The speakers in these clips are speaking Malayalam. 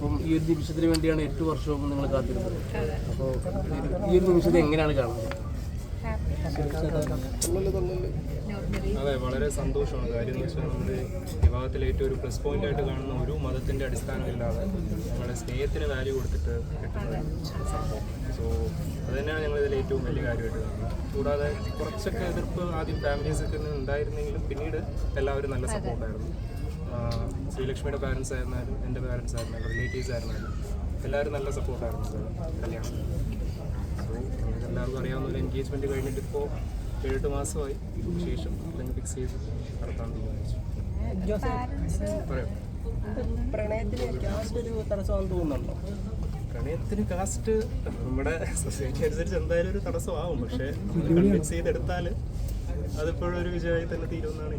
അപ്പം ഈ ഒരു നിമിഷത്തിന് വേണ്ടിയാണ് എട്ട് വർഷവും നിങ്ങൾ കാത്തിരുന്നത്. അപ്പോൾ ഈ ഒരു നിമിഷത്തെ എങ്ങനെയാണ് കാണുന്നത്? അതെ വളരെ സന്തോഷമാണ്. കാര്യം എന്ന് വെച്ചാൽ നമ്മുടെ വിവാഹത്തിലെ ഏറ്റവും ഒരു പ്ലസ് പോയിന്റ് ആയിട്ട് കാണുന്ന ഒരു മതത്തിന്റെ അടിസ്ഥാനമില്ലാതെ നമ്മുടെ സ്നേഹത്തിന് വാല്യൂ കൊടുത്തിട്ട് കിട്ടുന്ന സംഭവം. സോ അത് തന്നെയാണ് ഞങ്ങൾ ഇതിൽ ഏറ്റവും വലിയ കാര്യമായിട്ട് കാണുന്നത്. കൂടാതെ കുറച്ചൊക്കെ എതിർപ്പ് ആദ്യം ഫാമിലീസ് ഒക്കെ ഉണ്ടായിരുന്നെങ്കിലും പിന്നീട് എല്ലാവരും നല്ല സപ്പോർട്ടായിരുന്നു ശ്രീലക്ഷ്മിയുടെ പാരൻസ് ആയിരുന്നാലും എന്റെ പാരൻസ് ആയിരുന്നാലും റിലേറ്റീവ്സ് ആയിരുന്നാലും എല്ലാവരും നല്ല സപ്പോർട്ടായിരുന്നു കല്യാണം. സോ എല്ലാവർക്കും അറിയാവുന്ന ഒരു എൻഗേജ്മെന്റ് കഴിഞ്ഞിട്ട് ഇപ്പോൾ ഏഴെട്ട് മാസമായി. ശേഷം അല്ലെങ്കിൽ ഫിക്സ് ചെയ്ത് നടത്താൻ തീരുമാനിച്ചു പറയാം. പ്രണയത്തിന് കാസ്റ്റ് നമ്മുടെ സൊസൈറ്റി അനുസരിച്ച് എന്തായാലും ഒരു തടസ്സമാവും. പക്ഷേ കൺവിൻസ് ചെയ്തെടുത്താൽ അതിപ്പോഴൊരു ഒരു വിജയമായി തന്നെ തീരുമെന്നാണ്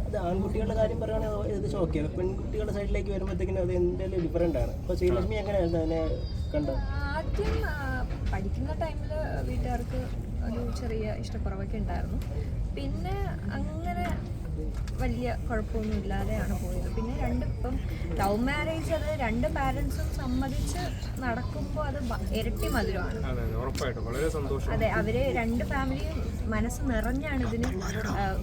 അത് ആൺകുട്ടികളുടെ കാര്യം പറയുകയാണെങ്കിൽ ഏകദേശം ഓക്കെ പെൺകുട്ടികളുടെ സൈഡിലേക്ക് വരുമ്പോഴത്തേക്കിനും അത് എന്തെങ്കിലും ഡിഫറെന്റ് ആണ്. അപ്പോൾ ശ്രീലക്ഷ്മി എങ്ങനെയായിരുന്നു അതിനെ കണ്ടത്? ആദ്യം പഠിക്കുന്ന ടൈമിൽ വീട്ടുകാർക്ക് ഒരു ചെറിയ ഇഷ്ടക്കുറവൊക്കെ ഉണ്ടായിരുന്നു. പിന്നെ അങ്ങനെ വലിയ കുഴപ്പമൊന്നും ഇല്ലാതെയാണ് പോയത്. പിന്നെ രണ്ട് ഇപ്പം ലവ് മാരേജ് അത് രണ്ട് പാരൻസും സമ്മതിച്ച് നടക്കുമ്പോൾ അത് ഇരട്ടി മധുരമാണ്. അതെ അവർ രണ്ട് ഫാമിലിയും മനസ്സ് നിറഞ്ഞാണ് ഇതിന്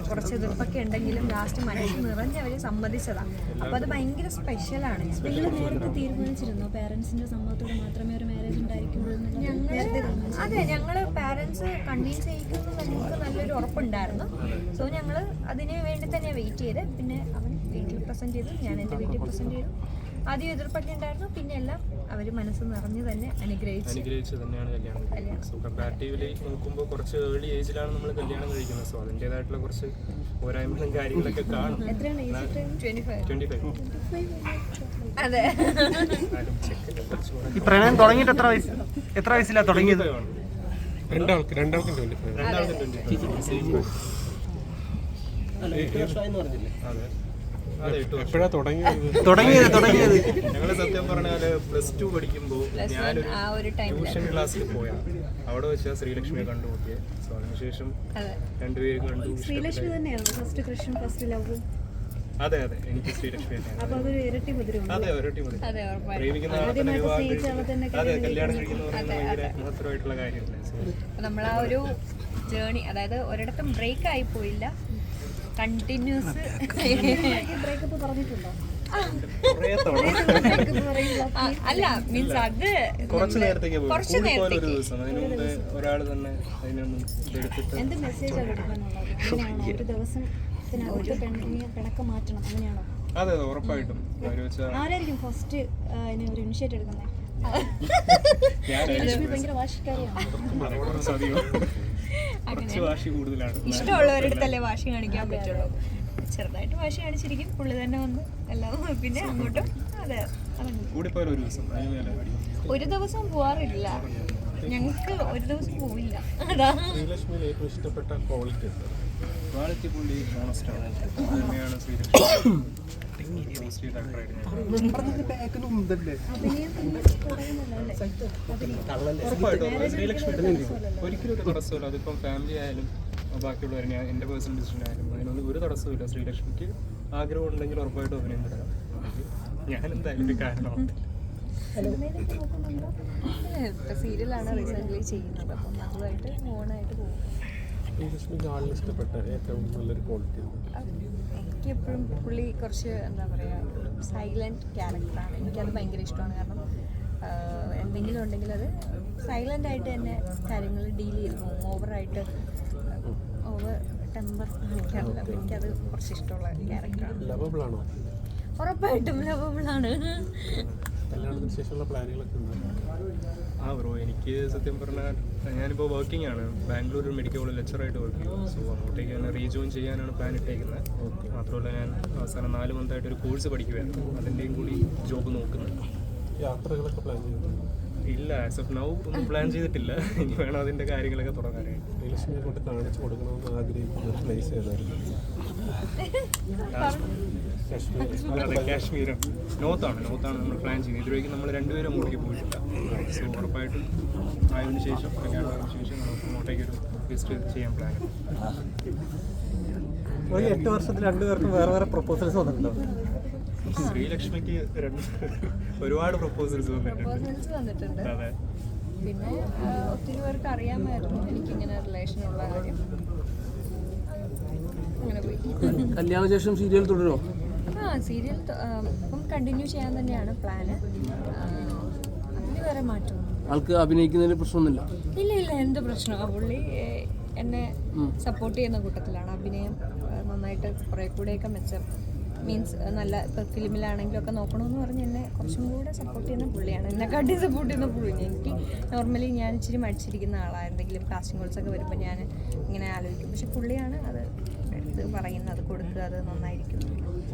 കുറച്ച് എതിർപ്പൊക്കെ ഉണ്ടെങ്കിലും ലാസ്റ്റ് മനസ്സ് നിറഞ്ഞ് അവർ സമ്മതിച്ചതാണ് അപ്പൊ അത് ഭയങ്കര സ്പെഷ്യലാണ് നിങ്ങൾ നേരത്തെ തീരുമാനിച്ചിരുന്നോ? പാരന്റ്സിന്റെ സമ്മതത്തോടെ മാത്രമേ ഒരു അതെ ഞങ്ങൾ പാരന്റ്സ് കൺവീൻസ് ചെയ്യിക്കുന്നു ഞങ്ങൾക്ക് നല്ലൊരു ഉറപ്പുണ്ടായിരുന്നു. സോ ഞങ്ങൾ അതിന് വേണ്ടി തന്നെ വെയിറ്റ് ചെയ്ത് പിന്നെ അവൻ വീട്ടിൽ പ്രസന്റ് ചെയ്തു ഞാൻ എന്റെ വീട്ടിൽ പ്രസന്റ് ചെയ്തു. ആദ്യം എതിർപ്പൊക്കെ ഉണ്ടായിരുന്നു. പിന്നെ എല്ലാം അവർ മനസ്സ് നിറഞ്ഞു തന്നെ അനുഗ്രഹിച്ചു അനുഗ്രഹിച്ച് തന്നെയാണ് കല്യാണം കഴിക്കുന്നത്. സോ കമ്പാരിറ്റീവ്ലി നോക്കുമ്പോൾ കുറച്ച് ഏർലി ഏജിലാണ് നമ്മൾ കല്യാണം കഴിക്കുന്നത്. സോ അതിന്റെതായിട്ടുള്ള കുറച്ച് പോരായ്മകളും കാര്യങ്ങളൊക്കെ കാണും. അതെ. ഈ പ്രണയം തുടങ്ങിയിട്ട് എത്ര വയസ്സ്? എത്ര വയസ്സിലാ തുടങ്ങിയത്? രണ്ടാൾക്ക് രണ്ടാൾക്കും ട്വന്റി ഫൈവ് പറഞ്ഞില്ലേ? അതെ. എപ്പോഴാ തുടങ്ങിയത്? തുടങ്ങിയത് തുടങ്ങിയത്. ഞങ്ങൾ സത്യം പറഞ്ഞാൽ പ്ലസ് ടു പഠിക്കുമ്പോൾ ഞാനൊരു ആ ഒരു ട്യൂഷൻ ക്ലാസ്സിൽ പോയാണ് അവിടെ വെച്ചാൽ ശ്രീലക്ഷ്മിയെ സോ അതിനുശേഷം അതെ. രണ്ടുപേരും കണ്ടു. ശ്രീലക്ഷ്മി തന്നെയാണ്? ഫസ്റ്റ് ക്രഷും ഫസ്റ്റ് ലവ് അതെ അതെ. എനിക്ക് ശ്രീലക്ഷ്മി അതൊരു ഇരട്ടി അതെ അതെ പ്രേമിക്കുന്ന അതെ കല്യാണം കഴിക്കുന്ന പറയുന്നത് ഭയങ്കര മഹത്തരമായിട്ടുള്ള കാര്യമല്ലേ? നമ്മൾ ആ ഒരു ജേണി അതായത് ഒരിടത്തും ബ്രേക്ക് ആയി പോയില്ല. കണ്ടിന്യൂസ് അല്ല മീൻസ് അത് കുറച്ച് നേരത്തേക്ക് കുറച്ച് നേരത്തേക്ക്. ഒരാൾ തന്നെ എന്ത് അങ്ങനെയാണോ? ഒരു ദിവസത്തിനകത്ത് പിണക്കം മാറ്റണം. അങ്ങനെയാണോ? അതെ അതെ ഉറപ്പായിട്ടും. ആരായിരിക്കും ഫസ്റ്റ് ഒരു ഇനിഷ്യേറ്റ് എടുക്കുന്നത് ഭയങ്കര വാശിക്കാരിയാണ്. സതിയോ കുറച്ച് വാശി കാണിക്കാൻ പറ്റുള്ളൂ. ചെറുതായിട്ട് വാശി കാണിച്ചിരിക്കും. പുള്ളി തന്നെ വന്ന് എല്ലാം പിന്നെ അങ്ങോട്ടും അതെ ഒരു ദിവസം അതിന് ഒരു ദിവസം. പോവാറില്ല. ഞങ്ങൾക്ക് ഒരു ദിവസം പോവില്ല. അതാ. ഏറ്റവും ഇഷ്ടപ്പെട്ട ക്വാളിറ്റി ഉണ്ട് ക്വാളിറ്റി പുള്ളി ഓണസ്റ്റ് ആണ്. അത് തന്നെയാണ് ശ്രീലക്ഷ്മി Honesty factor ആയിട്ട് ഞാൻ അഭിനയം തന്നെ പറയുന്നല്ലോ അല്ലേ ഉറപ്പായിട്ടും ശ്രീലക്ഷ്മി ഒരിക്കലും ഒരു തടസ്സമില്ല അതിപ്പം ഫാമിലി ആയാലും ബാക്കിയുള്ളവർ ഞാൻ എന്റെ പേഴ്സണൽ ഡിസിഷൻ ആയാലും അതിനൊന്നും ഒരു തടസ്സമില്ല ശ്രീലക്ഷ്മിക്ക്. ആഗ്രഹം ഉണ്ടെങ്കിൽ ഉറപ്പായിട്ടും തരാം ഞാൻ എന്തായാലും ഒരു കാരണമാണ് സീരിയലാണ് റീസെന്റ് ചെയ്യുന്നത്. അപ്പം അതുമായിട്ട് ഓണായിട്ട് പോകും. ആളിന് ഇഷ്ടപ്പെട്ട ഏറ്റവും നല്ലൊരു ക്വാളിറ്റി എനിക്ക് എപ്പോഴും പുള്ളി കുറച്ച് എന്താ പറയുക സൈലന്റ് ക്യാരക്ടറാണ് എനിക്കത് ഭയങ്കര ഇഷ്ടമാണ്. കാരണം എന്തെങ്കിലും ഉണ്ടെങ്കിൽ അത് സൈലന്റ് ആയിട്ട് തന്നെ കാര്യങ്ങൾ ഡീൽ ചെയ്ത് പോകും ഓവറായിട്ട് ഓവർ ടെമ്പർ കാണിക്കാറില്ല. എനിക്കത് കുറച്ച് ഇഷ്ടമുള്ള ക്യാരക്ടറാണ് ഉറപ്പായിട്ടും ലവബിളാണ് കല്യാണത്തിന് ശേഷമുള്ള പ്ലാനുകളൊക്കെ ആ ബ്രോ എനിക്ക് സത്യം പറഞ്ഞാൽ ഞാനിപ്പോൾ വർക്കിംഗ് ആണ്. ബാംഗ്ലൂർ മെഡിക്കൽ കോളേജ് ലെക്ചറായിട്ട് വർക്ക് ചെയ്യും സോ അങ്ങോട്ടേക്ക് തന്നെ റീജോയിൻ ചെയ്യാനാണ് പ്ലാൻ ഇട്ടേക്കുന്നത് മാത്രമല്ല ഞാൻ അവസാനം നാല് മന്തായിട്ട് ഒരു കോഴ്സ് പഠിക്കുകയായിരുന്നു അതിന്റെയും കൂടി ജോബ് നോക്കുന്നുണ്ട് യാത്രകളൊക്കെ പ്ലാൻ ചെയ്യുന്നുണ്ട് ഇല്ല ആസ് ഓഫ് നൗ ഒന്നും പ്ലാൻ ചെയ്തിട്ടില്ല. ഇനി വേണം അതിന്റെ കാര്യങ്ങളൊക്കെ തുടങ്ങാനായിട്ട്. കാണിച്ചു കൊടുക്കണമെന്ന് ആഗ്രഹിക്കുന്ന പ്ലേസ് ഏതായിരുന്നു? അതെ കാശ്മീരം. നോർത്താണ്? നോർത്താണ് നമ്മൾ പ്ലാൻ ചെയ്യുന്നത്? ഇതുവരെയ്ക്കും നമ്മൾ രണ്ടുപേരും അങ്ങോട്ടേക്ക് പോയിട്ടില്ല. സോ ഉറപ്പായിട്ടും ആയതിനു ശേഷം കല്യാണത്തിന് ശേഷം നമുക്ക് അങ്ങോട്ടേക്ക് ഒരു വിസിറ്റ് ചെയ്യാൻ പ്ലാൻ ഒരു എട്ട് വർഷത്തിൽ രണ്ടുപേർക്കും വേറെ വേറെ പ്രപ്പോസൽസ് വന്നിട്ടുണ്ടോ? ശ്രീലക്ഷ്മിക്ക് രണ്ട് ഒരുപാട് പ്രപ്പോസൽസ് വന്നിട്ടുണ്ട്. അതെ. പിന്നെ ഒത്തിരി പേർക്ക് അറിയാമായിരുന്നു എനിക്കിങ്ങനെ റിലേഷൻ ഉള്ള കാര്യം. കല്യാണ ശേഷം സീരിയൽ തുടരുമോ ആ സീരിയൽ ഇപ്പം കണ്ടിന്യൂ ചെയ്യാൻ തന്നെയാണ് പ്ലാന് അതിന് വേറെ മാറ്റം. ആൾക്ക് അഭിനയിക്കുന്നതിന് പ്രശ്നമൊന്നുമില്ല? ഇല്ല ഇല്ല എന്ത് പ്രശ്നമാണ് പുള്ളി എന്നെ സപ്പോർട്ട് ചെയ്യുന്ന കൂട്ടത്തിലാണ്. അഭിനയം നന്നായിട്ട് കുറെ കൂടെയൊക്കെ മെച്ചം. മീൻസ് നല്ല ഇപ്പോൾ ഫിലിമിലാണെങ്കിലും ഒക്കെ നോക്കണമെന്ന് പറഞ്ഞ് എന്നെ കുറച്ചും കൂടെ സപ്പോർട്ട് ചെയ്യുന്ന പുള്ളിയാണ്. എന്നെ എന്നെക്കാട്ടി സപ്പോർട്ട് ചെയ്യുന്ന പുള്ളി. എനിക്ക് നോർമലി ഞാൻ ഇച്ചിരി മടിച്ചിരിക്കുന്ന ആളാണ് എന്തെങ്കിലും കാസ്റ്റിംഗ് കോൾസ് ഒക്കെ വരുമ്പോൾ ഞാൻ ഇങ്ങനെ ആലോചിക്കും. പക്ഷെ പുള്ളിയാണ് അത് എടുത്ത് പറയുന്നത് അത് കൊടുക്കുക അത് നന്നായിരിക്കും.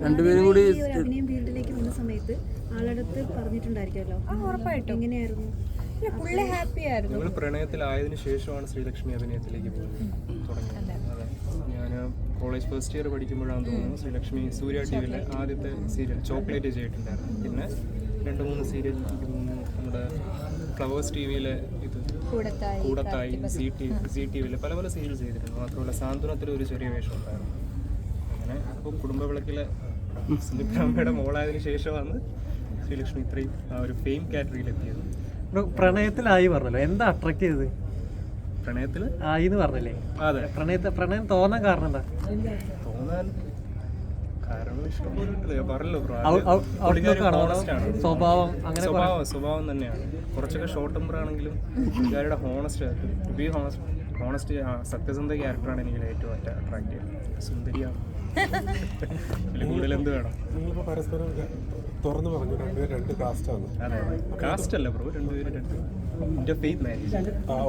രണ്ടുപേരും കൂടി അഭിനയം ഫീൽഡിലേക്ക് വന്ന സമയത്ത് ആളടുത്ത് പറഞ്ഞിട്ടുണ്ടായിരിക്കുമല്ലോ? ഉറപ്പായിട്ടും. എങ്ങനെയായിരുന്നു? പുള്ളി ഹാപ്പി ആയിരുന്നു ഞങ്ങൾ പ്രണയത്തിലായതിനു ശേഷമാണ് ശ്രീലക്ഷ്മി അഭിനയത്തിലേക്ക് പോകുന്നത്. തുടങ്ങിയത്. ഞാൻ കോളേജ് ഫസ്റ്റ് ഇയർ പഠിക്കുമ്പോഴാണ് തോന്നുന്നു ശ്രീലക്ഷ്മി സൂര്യ ടി വിയിലെ ആദ്യത്തെ സീരിയൽ ചോക്ലേറ്റ് ചെയ്തിട്ടുണ്ടായിരുന്നു. പിന്നെ രണ്ട് മൂന്ന് സീരിയൽ നമ്മുടെ ഫ്ലവേഴ്സ് ടി വിയിലെ Koodathayi C T C T വിയിലെ പല പല സീരിയൽ ചെയ്തിട്ടുണ്ട്. മാത്രമല്ല സാന്ത്വനത്തിൽ ഒരു ചെറിയ വേഷം ഉണ്ടായിരുന്നു. അങ്ങനെ അപ്പോൾ കുടുംബ വിളക്കിലെ സുമിത്രാമ്മയുടെ മോളായതിനു ശേഷമാണ് ശ്രീലക്ഷ്മി ഇത്രയും ആ ഒരു ഫെയിം കാറ്റഗറിയിൽ എത്തിയത് പ്രണയത്തിലായി പറഞ്ഞല്ലോ. എന്താ അട്രാക്ട് ചെയ്തത്? പ്രണയത്തിൽ ആയി എന്ന് പറഞ്ഞല്ലേ? അതെ. പ്രണയത്തെ പ്രണയം തോന്നാൻ കാരണം എന്താ? തോന്നാൻ സ്വഭാവം അങ്ങനെ സ്വഭാവം സ്വഭാവം തന്നെയാണ്. കുറച്ചൊക്കെ ഷോർട്ട് ടെമ്പർ ആണെങ്കിലും പുള്ളിക്കാരുടെ honest to be honest honest സത്യസന്ധ ക്യാരക്ടറാണ് എനിക്ക് ഏറ്റവും അട്രാക്ട് ചെയ്യുന്നത് സുന്ദരിയാണ്. കൂടുതൽ എന്ത് വേണം? പരസ്പരം തുറന്നു പറഞ്ഞു രണ്ടുപേരും രണ്ട് കാസ്റ്റാണ് കാസ്റ്റ് അല്ല ബ്രോ രണ്ടുപേരും രണ്ട്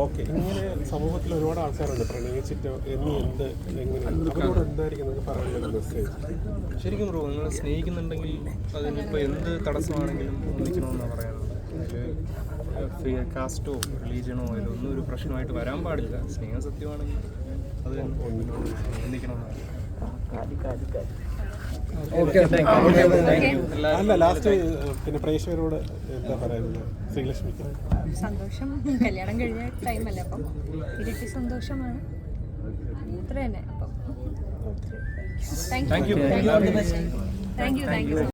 ഓക്കെ ഇങ്ങനെ സമൂഹത്തിൽ ഒരുപാട് ആൾക്കാരുണ്ട് പ്രണയിച്ചിട്ട് എന്ന് എന്ത് എങ്ങനെ? അവരോട് എന്തായിരിക്കും നിങ്ങൾക്ക് പറയാനുള്ള മെസ്സേജ് ശരിക്കും ബ്രോ നിങ്ങൾ സ്നേഹിക്കുന്നുണ്ടെങ്കിൽ അതിനിപ്പോൾ എന്ത് തടസ്സമാണെങ്കിലും ഒന്നിക്കണമെന്നാണ് പറയാനുള്ളത്. കാസ്റ്റോ റിലീജിയനോ ഇതൊന്നും ഒരു പ്രശ്നമായിട്ട് വരാൻ പാടില്ല. സ്നേഹം സത്യമാണെങ്കിൽ അത് ഒന്നിക്കണമെന്നാണ് അല്ല ലാസ്റ്റ് പിന്നെ പ്രേക്ഷകരോട് എന്താ പറയുന്നത്? ശ്രീലക്ഷ്മിക്ക്. സന്തോഷം. കല്യാണം കഴിഞ്ഞ ടൈമല്ല അപ്പം? ഇരട്ടി സന്തോഷമാണ്. അത്ര തന്നെ അപ്പം thank you thank you thank you